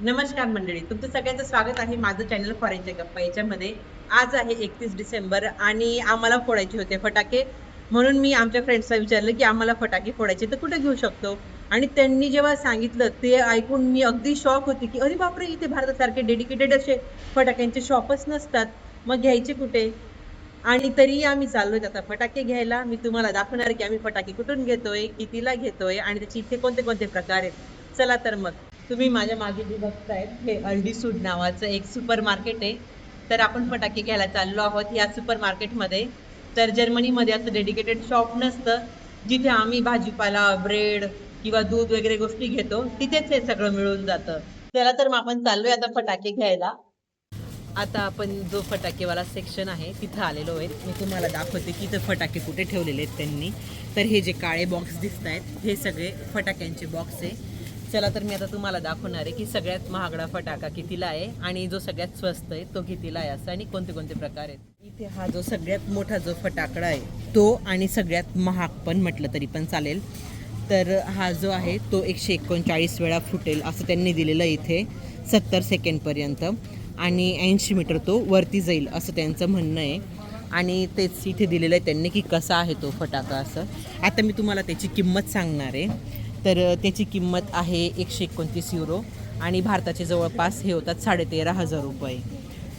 नमस्कार मंडळी तुमचं सगळ्यांचं स्वागत आहे माझं चॅनल फॉरेनच्या गप्पा याच्यामध्ये आज आहे एकतीस डिसेंबर आणि आम्हाला फोडायचे होते फटाके. म्हणून मी आमच्या फ्रेंड्सला विचारलं की आम्हाला फटाके फोडायचे तर कुठे घेऊ शकतो? आणि त्यांनी जेव्हा सांगितलं ते ऐकून मी अगदी शॉक होते की अरे बापरे इथे भारतासारखे डेडिकेटेड असे फटाक्यांचे शॉपच नसतात. मग घ्यायचे कुठे? आणि तरीही आम्ही चाललोय आता फटाके घ्यायला. मी तुम्हाला दाखवणार की आम्ही फटाके कुठून घेतोय कितीला घेतोय आणि त्याचे इथे कोणते कोणते प्रकार आहेत. चला तर मग. तुम्ही माझ्या मागे जे बघतायत हे अल्डीसूड नावाचं एक सुपर मार्केट आहे. तर आपण फटाके घ्यायला चाललो आहोत या सुपर मार्केटमध्ये तर जर्मनीमध्ये असं डेडिकेटेड शॉप नसतं. जिथे आम्ही भाजीपाला ब्रेड किंवा दूध वगैरे गोष्टी घेतो तिथेच हे सगळं मिळून जातं. चला तर मग आपण चाललोय आता फटाके घ्यायला. आता आपण जो फटाकेवाला सेक्शन आहे तिथं आलेलो आहे. मी तुम्हाला दाखवते की इथं फटाके कुठे ठेवलेले आहेत त्यांनी. तर हे जे काळे बॉक्स दिसत आहेत हे सगळे फटाक्यांचे बॉक्स आहे. चला तर मी आता तुम्हाला दाखवणार आहे की सगळ्यात महागडा फटाका कितीला आहे आणि जो सगळ्यात स्वस्त आहे तो कितीला आहे असं आणि कोणते कोणते प्रकार आहेत. इथे हा जो सगळ्यात मोठा जो फटाकडा आहे तो आणि सगळ्यात महाग पण म्हटलं तरी पण चालेल. तर हा जो आहे तो एकशे एकोणचाळीस वेळा फुटेल असं त्यांनी दिलेलं आहे इथे सत्तर सेकंडपर्यंत आणि ऐंशी मीटर तो वरती जाईल असं त्यांचं म्हणणं आहे. आणि तेच इथे दिलेलं आहे त्यांनी की कसा आहे तो फटाका असं. आता मी तुम्हाला त्याची किंमत सांगणार आहे. तर त्याची किंमत आहे एकशे एकोणतीस युरो आणि भारताचे जवळपास हे होतात साडेतेरा हजार रुपये.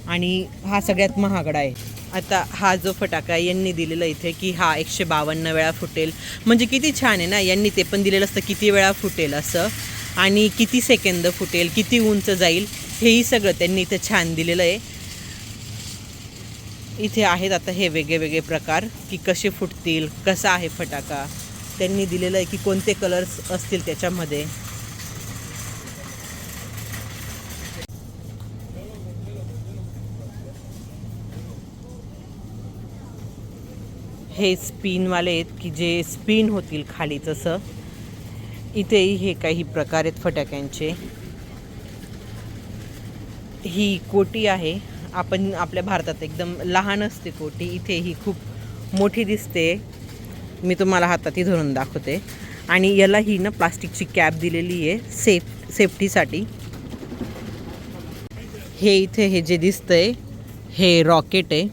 आणि हा सगळ्यात महागडा आहे. आता हा जो फटाका आहे, यांनी दिलेला इथे की हा एकशे बावन्न वेळा फुटेल. म्हणजे किती छान आहे ना यांनी ते पण दिलेलं असतं किती वेळा फुटेल असं. आणि किती सेकंद फुटेल किती उंच जाईल हेही सगळं त्यांनी इथं छान दिलेलं आहे. इथे आहेत आता हे वेगळे वेगळे प्रकार की कसे फुटतील कसा आहे फटाका. त्यांनी दिलेलं आहे की कोणते कलर्स असतील त्याच्यामध्ये. हे स्पिनवाले आहेत की जे स्पिन होतील खाली तसं. इथेही हे काही प्रकार आहेत फटाक्यांचे. ही कोटी आहे. आपण आपल्या भारतात एकदम लहान असते कोटी. इथे ही खूप मोठी दिसते. मी तुम्हाला हाताती धरून दाखवते. आणि याला ही ना प्लास्टिकची कॅप दिलेली आहे सेफ सेफ्टीसाठी. हे इथे हे जे दिसतंय हे रॉकेट आहे.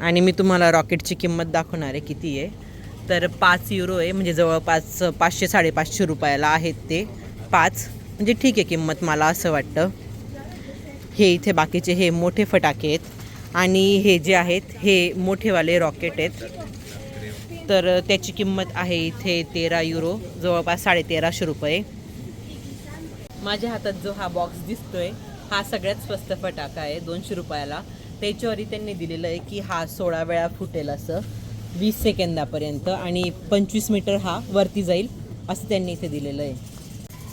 आणि मी तुम्हाला रॉकेटची किंमत दाखवणार आहे किती आहे. तर पाच युरो आहे म्हणजे जवळपास पाचशे साडेपाचशे रुपयाला आहेत ते. पाच म्हणजे ठीक आहे किंमत मला असं वाटतं. हे इथे बाकीचे हे मोठे फटाके आहेत. आणि हे जे आहेत हे मोठेवाले रॉकेट आहेत. तर त्याची किंमत आहे इथे तेरा युरो जवळपास साडेतेराशे रुपये. माझ्या हातात जो हा बॉक्स दिसतोय हा सगळ्यात स्वस्त फटाका आहे दोनशे रुपयाला. त्याच्यावरही त्यांनी दिलेलं आहे की हा सोळा वेळा फुटेल असं वीस सेकंदापर्यंत आणि पंचवीस मीटर हा वरती जाईल असं त्यांनी इथे दिलेलं आहे.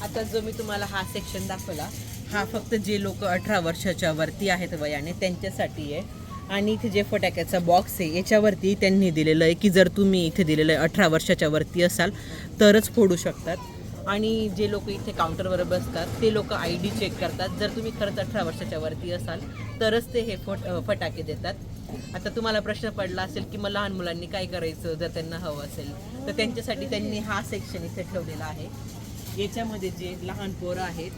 आता जो मी तुम्हाला हा सेक्शन दाखवला हा फक्त जे लोक अठरा वर्षाच्या वरती आहेत वयाने त्यांच्यासाठी आहे. आणि इथे जे फटाक्याचा बॉक्स आहे याच्यावरती त्यांनी दिलेलं आहे की जर तुम्ही इथे दिलेलं आहे अठरा वर्षाच्या वरती असाल तरच फोडू शकतात. आणि जे लोक इथे काउंटरवर बसतात ते लोक आय डी चेक करतात. जर तुम्ही खरंच अठरा वर्षाच्या वरती असाल तरच ते हे फट फटाके देतात. आता तुम्हाला प्रश्न पडला असेल की मग लहान मुलांनी काय करायचं जर त्यांना हवं असेल? तर त्यांच्यासाठी त्यांनी हा सेक्शन इथे ठेवलेला आहे. याच्यामध्ये जे लहान पोरं आहेत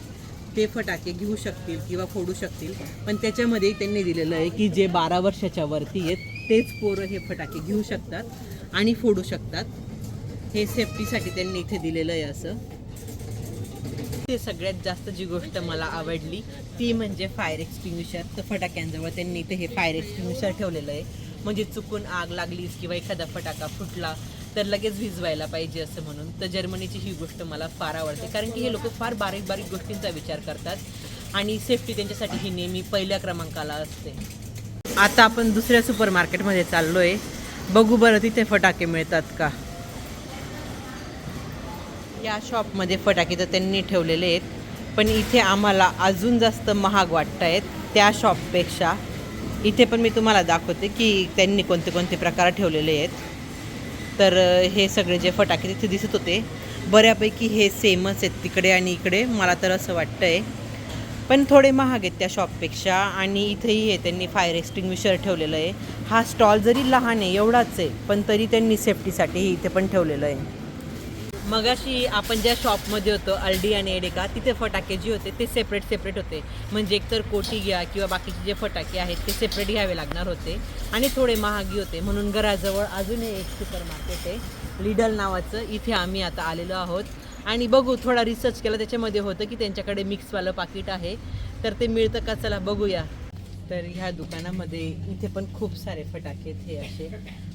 ते फटाके घेऊ शकतील किंवा फोडू शकतील. पण त्याच्यामध्ये त्यांनी दिलेलं आहे की जे बारा वर्षाच्या वरती आहेत तेच पोरं हे फटाके घेऊ शकतात आणि फोडू शकतात. हे सेफ्टीसाठी त्यांनी इथे दिलेलं आहे असं. ते सगळ्यात जास्त जी गोष्ट मला आवडली ती म्हणजे फायर एक्सटिंग्विशर तर फटाक्यांजवळ त्यांनी इथे हे फायर एक्सटिंग्विशर ठेवलेलं आहे. म्हणजे चुकून आग लागलीच किंवा एखादा फटाका फुटला तर लगेच भिजवायला पाहिजे असं म्हणून. तर जर्मनीची ही गोष्ट मला फार आवडते. कारण की हे लोक फार बारीक बारीक गोष्टींचा विचार करतात. आणि सेफ्टी त्यांच्यासाठी ही नेहमी पहिल्या क्रमांकाला असते. आता आपण दुसऱ्या सुपर मार्केटमध्ये चाललोय. बघू बरं तिथे फटाके मिळतात का? या शॉपमध्ये फटाके तर त्यांनी ठेवलेले आहेत. पण इथे आम्हाला अजून जास्त महाग वाटत आहेत त्या शॉपपेक्षा इथे पण मी तुम्हाला दाखवते की त्यांनी कोणते कोणते प्रकार ठेवलेले आहेत. तर हे सगळे जे फटाके तिथे दिसत होते बऱ्यापैकी हे सेमच आहेत तिकडे आणि इकडे मला तर असं वाटतं आहे पण थोडे महाग आहेत त्या शॉपपेक्षा आणि इथेही आहे त्यांनी फायर एक्स्टिंग्विशर ठेवलेलं आहे. हा स्टॉल जरी लहान आहे एवढाच आहे पण तरी त्यांनी सेफ्टीसाठी इथे पण ठेवलेलं आहे. मगाशी आपण ज्या शॉपमध्ये होतो अल्डी आणि एडेका तिथे फटाके जे होते ते सेपरेट सेपरेट होते. म्हणजे एकतर कोटी घ्या किंवा बाकीचे जे फटाके आहेत ते सेपरेट घ्यावे लागणार होते. आणि थोडे महागी होते. म्हणून घराजवळ अजूनही एक सुपर मार्केट आहे. लिडल नावाचं. इथे आम्ही आता आलेलो आहोत. आणि बघू थोडा रिसर्च केला. त्याच्यामध्ये होतं की त्यांच्याकडे मिक्सवालं पाकिट आहे. तर ते मिळतं का? चला बघूया. तर ह्या दुकानामध्ये इथे पण खूप सारे फटाके आहेत हे असे.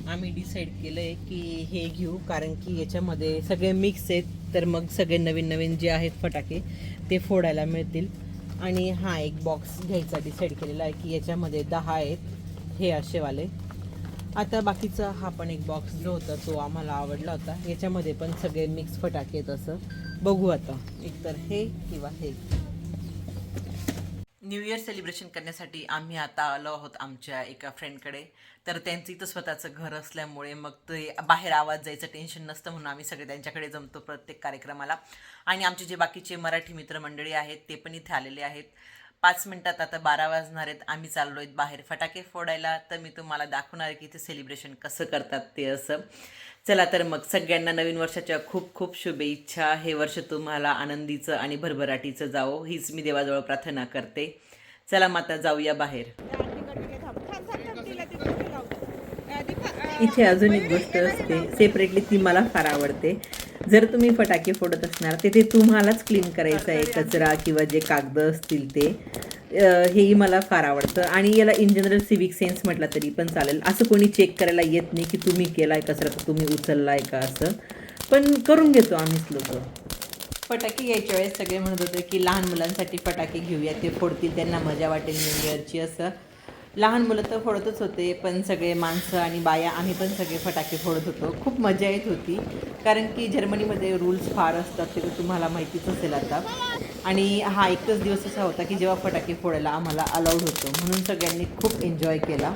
आम्ही डिसाईड केलं आहे की हे घेऊ कारण की याच्यामध्ये सगळे मिक्स आहेत. तर मग सगळे नवीन नवीन जे आहेत फटाके ते फोडायला मिळतील. आणि हा एक बॉक्स घ्यायचा डिसाईड केलेला आहे की याच्यामध्ये दहा आहेत हे असेवाले. आता बाकीचा हा पण एक बॉक्स जो होता तो आम्हाला आवडला होता. याच्यामध्ये पण सगळे मिक्स फटाके आहेत असं. बघू आता. एकतर हे किंवा हे. न्यू इयर सेलिब्रेशन करण्यासाठी आम्ही आता आलो आहोत आमच्या एका फ्रेंडकडे तर त्यांचं इथं स्वतःचं घर असल्यामुळे मग ते बाहेर आवाज जायचं टेन्शन नसतं म्हणून आम्ही सगळे त्यांच्याकडे जमतो प्रत्येक कार्यक्रमाला. आणि आमचे जे बाकीचे मराठी मित्रमंडळी आहेत ते पण इथे आलेले आहेत. पाच मिनिटात आता बारा वाजणार आहेत. आम्ही चाललो आहेत बाहेर फटाके फोडायला. तर मी तुम्हाला दाखवणार आहे की इथे सेलिब्रेशन कसं करतात ते असं. चला तर मग सगळ्यांना नवीन वर्षाच्या खूप खूप शुभेच्छा. हे वर्ष तुम्हाला आनंदीचं आणि भरभराटीचं जावो. हीच मी देवाजवळ प्रार्थना करते. चला मग आता जाऊया बाहेर. इथे अजून एक गोष्ट असते. सेपरेटली ती मला फार आवडते. जर तुम्ही फटाके फोडत असणार तर ते तुम्हालाच क्लीन करायचं आहे कचरा किंवा जे कागद असतील ते. हेही मला फार आवडतं. आणि याला इन जनरल सिविक सेन्स म्हटलं तरी पण चालेल. असं कोणी चेक करायला येत नाही की तुम्ही केलाय कचरा तर तुम्ही उचललाय का असं. पण करून घेतो आम्हीच लोक. फटाके घ्यायच्या वेळेस सगळे म्हणत होते की लहान मुलांसाठी फटाके घेऊया ते फोडतील त्यांना मजा वाटेल न्यू इयरची असं. लहान मुलं तर फोडतच होते पण सगळे माणसं आणि बाया आम्ही पण सगळे फटाके फोडत होतो. खूप मजा येत होती कारण की जर्मनीमध्ये रूल्स फार असतात ते तर तुम्हाला माहितीच असेल आता. आणि हा एकच दिवस असा होता की जेव्हा फटाके फोडायला आम्हाला अलाउड होतो म्हणून सगळ्यांनी खूप एन्जॉय केला.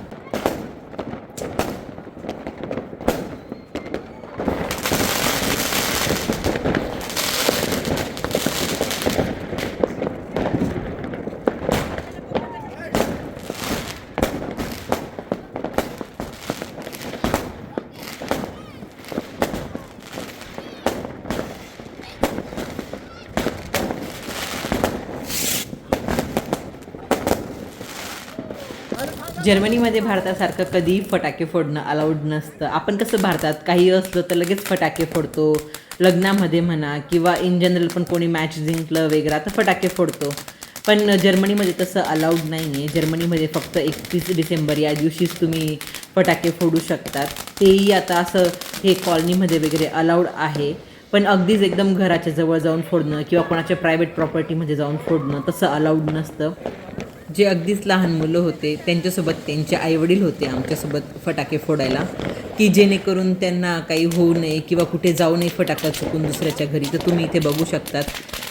जर्मनीमध्ये भारतासारखं कधीही फटाके फोडणं अलाउड नसतं. आपण कसं भारतात काही असलं तर लगेच फटाके फोडतो लग्नामध्ये म्हणा किंवा इन जनरल पण कोणी मॅच जिंकलं वगैरे तर फटाके फोडतो. पण जर्मनीमध्ये तसं अलाउड नाही आहे जर्मनीमध्ये फक्त एकतीस डिसेंबर या दिवशीच तुम्ही फटाके फोडू शकतात. तेही आता असं हे कॉलनीमध्ये वगैरे अलाउड आहे. पण अगदीच एकदम घराच्या जवळ जाऊन फोडणं किंवा कोणाच्या प्रायव्हेट प्रॉपर्टीमध्ये जाऊन फोडणं तसं अलाउड नसतं. जे अगदीच लहान मुलं होते त्यांच्यासोबत त्यांचे आईवडील होते आमच्यासोबत फटाके फोडायला की जेणेकरून त्यांना काही होऊ नये किंवा कुठे जाऊ नये फटाका चुकून दुसऱ्याच्या घरी तर तुम्ही इथे बघू शकतात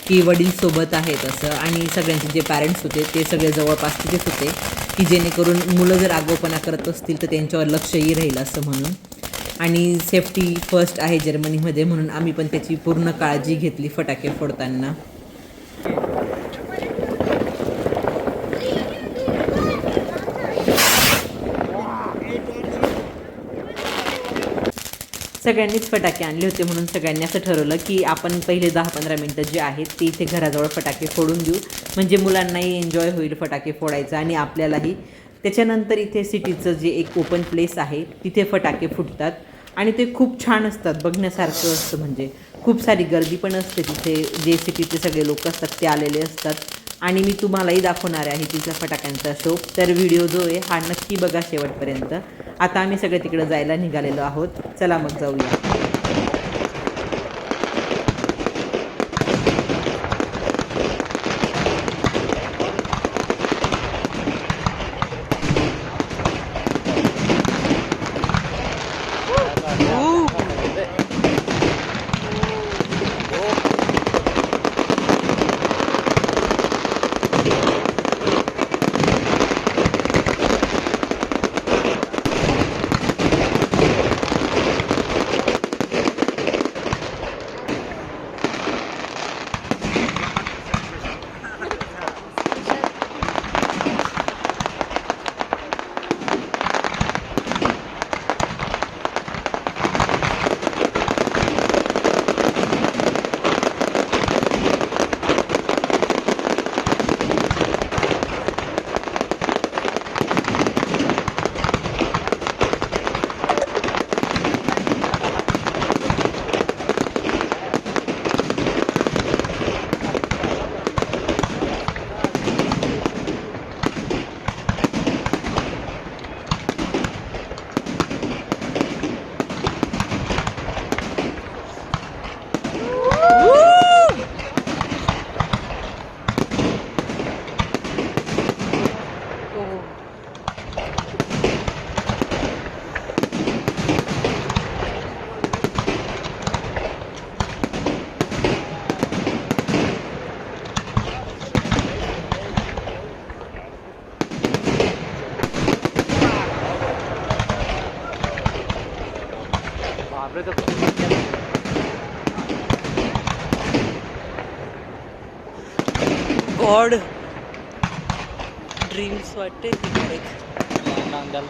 की वडील सोबत आहेत असं. आणि सगळ्यांचे जे पॅरेंट्स होते ते सगळे जवळपास तिथेच होते की जेणेकरून मुलं जर आगोपणा करत असतील तर त्यांच्यावर लक्षही राहील असं म्हणून. आणि सेफ्टी फर्स्ट आहे जर्मनीमध्ये म्हणून आम्ही पण त्याची पूर्ण काळजी घेतली फटाके फोडताना. सगळ्यांनीच फटाके आणले होते म्हणून सगळ्यांनी असं ठरवलं की आपण पहिले दहा पंधरा मिनटं जे आहेत ते इथे घराजवळ फटाके फोडून देऊ. म्हणजे मुलांनाही एन्जॉय होईल फटाके फोडायचं आणि आपल्यालाही. त्याच्यानंतर इथे सिटीचं जे एक ओपन प्लेस आहे तिथे फटाके फुटतात. आणि ते खूप छान असतात बघण्यासारखं असतं म्हणजे. खूप सारी गर्दी पण असते तिथे. जे सिटीचे सगळे लोक असतात ते आलेले असतात. आणि मी तुम्हालाही दाखवणार आहे तिच्या फटाक्यांचा शो. तर व्हिडिओ जो आहे हा नक्की बघा शेवटपर्यंत. आता आम्ही सगळे तिकडे जायला निघालेलो आहोत. चला मग जाऊया. गॉड ड्रीम्स वाटते. नांद्याला